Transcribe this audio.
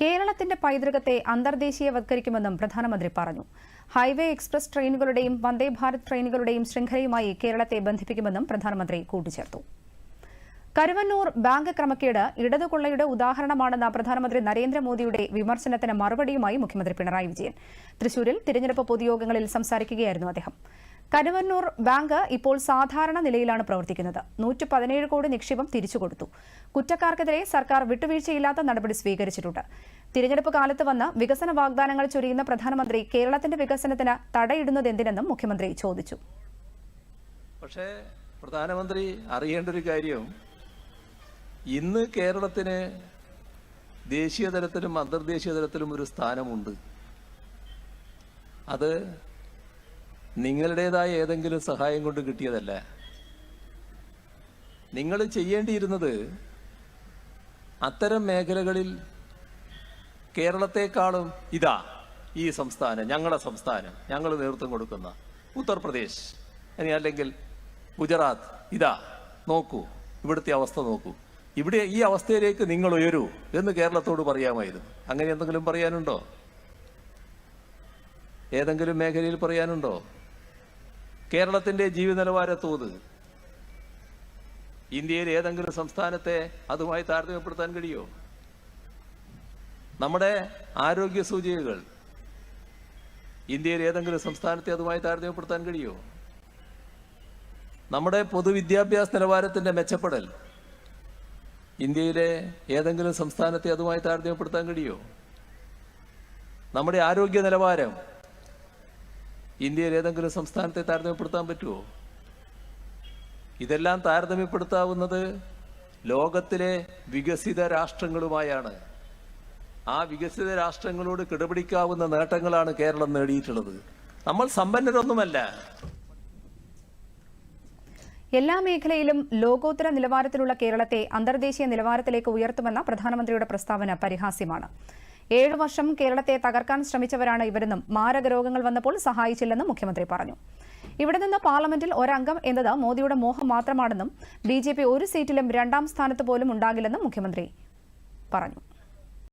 കേരളത്തിന്റെ പൈതൃകത്തെ അന്തർദേശീയവത്കരിക്കുമെന്നും പ്രധാനമന്ത്രി പറഞ്ഞു. ഹൈവേ എക്സ്പ്രസ് ട്രെയിനുകളുടെയും വന്ദേ ഭാരത് ട്രെയിനുകളുടെയും ശൃംഖലയുമായി കേരളത്തെ ബന്ധിപ്പിക്കുമെന്നും പ്രധാനമന്ത്രി കൂട്ടിച്ചേർത്തു. കരുവന്നൂർ ബാങ്ക് ക്രമക്കേട് ഇടതുകൊള്ളയുടെ ഉദാഹരണമാണെന്ന പ്രധാനമന്ത്രി നരേന്ദ്രമോദിയുടെ വിമർശനത്തിന് മറുപടിയുമായി മുഖ്യമന്ത്രി പിണറായി വിജയൻ. തൃശൂരിൽ തിരഞ്ഞെടുപ്പ് പൊതുയോഗങ്ങളിൽ സംസാരിക്കുകയായിരുന്നു അദ്ദേഹം. കരുവന്നൂർ ബാങ്ക് ഇപ്പോൾ സാധാരണ നിലയിലാണ് പ്രവർത്തിക്കുന്നത്. നൂറ്റി പതിനേഴ് കോടി നിക്ഷേപം തിരിച്ചുകൊടുത്തു കുറ്റക്കാർക്കെതിരെ സർക്കാർ വിട്ടുവീഴ്ചയില്ലാത്ത നടപടി സ്വീകരിച്ചിട്ടുണ്ട്. തിരഞ്ഞെടുപ്പ് കാലത്ത് വന്ന് വികസന വാഗ്ദാനങ്ങൾ ചൊരിയുന്ന പ്രധാനമന്ത്രി കേരളത്തിന്റെ വികസനത്തിന് തടയിടുന്നതെന്തിനെന്നും മുഖ്യമന്ത്രി ചോദിച്ചു. പക്ഷേ പ്രധാനമന്ത്രി അറിയേണ്ട ഒരു കാര്യം. ഇന്ന് കേരളത്തിന് ദേശീയ തലത്തിലും അന്തർദേശീയ തലത്തിലും ഒരു സ്ഥാനമുണ്ട്. അത് നിങ്ങളുടേതായ ഏതെങ്കിലും സഹായം കൊണ്ട് കിട്ടിയതല്ല? നിങ്ങൾ ചെയ്യേണ്ടിയിരുന്നത് അത്തരം മേഖലകളിൽ കേരളത്തെക്കാളും ഇതാ ഈ സംസ്ഥാനം ഞങ്ങളുടെ സംസ്ഥാനം ഞങ്ങൾ നേതൃത്വം കൊടുക്കുന്ന ഉത്തർപ്രദേശ് ഇനി അല്ലെങ്കിൽ ഗുജറാത്ത് ഇതാ നോക്കൂ ഇവിടുത്തെ അവസ്ഥ നോക്കൂ. ഇവിടെ ഈ അവസ്ഥയിലേക്ക് നിങ്ങൾ ഉയരൂ എന്ന് കേരളത്തോട് പറയാമായിരുന്നു. അങ്ങനെ എന്തെങ്കിലും പറയാനുണ്ടോ? ഏതെങ്കിലും മേഖലയിൽ പറയാനുണ്ടോ? കേരളത്തിന്റെ ജീവിത നിലവാര തോത്. ഇന്ത്യയിൽ ഏതെങ്കിലും സംസ്ഥാനത്തെ അതുമായി താരതമ്യപ്പെടുത്താൻ കഴിയോ? നമ്മുടെ ആരോഗ്യ സൂചികകൾ ഇന്ത്യയിൽ ഏതെങ്കിലും സംസ്ഥാനത്തെ അതുമായി താരതമ്യപ്പെടുത്താൻ കഴിയോ? നമ്മുടെ പൊതുവിദ്യാഭ്യാസ നിലവാരത്തിന്റെ മെച്ചപ്പെടൽ ഇന്ത്യയിലെ ഏതെങ്കിലും സംസ്ഥാനത്തെ അതുമായി താരതമ്യപ്പെടുത്താൻ കഴിയോ? നമ്മുടെ ആരോഗ്യ നിലവാരം ഇന്ത്യയിൽ ഏതെങ്കിലും സംസ്ഥാനത്തെ താരതമ്യപ്പെടുത്താൻ പറ്റുമോ ഇതെല്ലാം താരതമ്യപ്പെടുത്താവുന്നത് ലോകത്തിലെ വികസിത രാഷ്ട്രങ്ങളുമായാണ്. ആ വികസിത രാഷ്ട്രങ്ങളോട് കിടപിടിക്കാവുന്ന നേട്ടങ്ങളാണ് കേരളം നേടിയിട്ടുള്ളത്. നമ്മൾ സമ്പന്നരൊന്നുമല്ല. എല്ലാ മേഖലയിലും ലോകോത്തര നിലവാരത്തിലുള്ള കേരളത്തെ അന്തർദേശീയ നിലവാരത്തിലേക്ക് ഉയർത്തുമെന്ന പ്രധാനമന്ത്രിയുടെ പ്രസ്താവന പരിഹാസ്യമാണ്. ഏഴു വർഷം കേരളത്തെ തകർക്കാൻ ശ്രമിച്ചവരാണ് ഇവരെന്നും മാരക രോഗങ്ങൾ വന്നപ്പോൾ സഹായിച്ചില്ലെന്നും മുഖ്യമന്ത്രി പറഞ്ഞു. ഇവിടെ നിന്ന് പാർലമെന്റിൽ ഒരംഗം എന്നത് മോദിയുടെ മോഹം മാത്രമാണെന്നും ബി ഒരു സീറ്റിലും രണ്ടാം സ്ഥാനത്ത് പോലും ഉണ്ടാകില്ലെന്നും മുഖ്യമന്ത്രി പറഞ്ഞു.